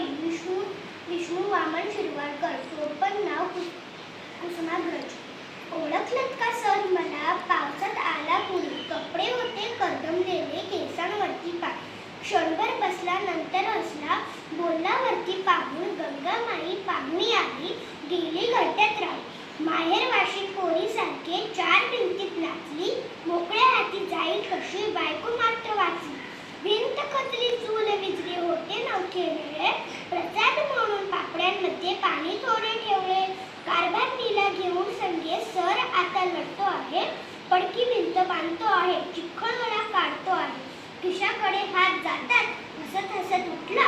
कवी विष्णू विष्णू वामन शिरवाडकर टोपण नाव कुसुमाग्रज ओळखलत का सर? मला पावसात आला पुरी. कपडे होते करदमलेले केसांवरती पाय. क्षणभर बसला नंतर हसला. बोलला वरती पाहून गंगामाई पाहुणी आली. गेली घरट्यात राही माहेर वाशी पोरीसारखे चार भिंतीत घेऊन संगे सर आता लढतो आहे पडकी भिंत बांधतो आहे चिखल वडा काढतो आहे. खिशाकडे हात जातात हसत हसत उठला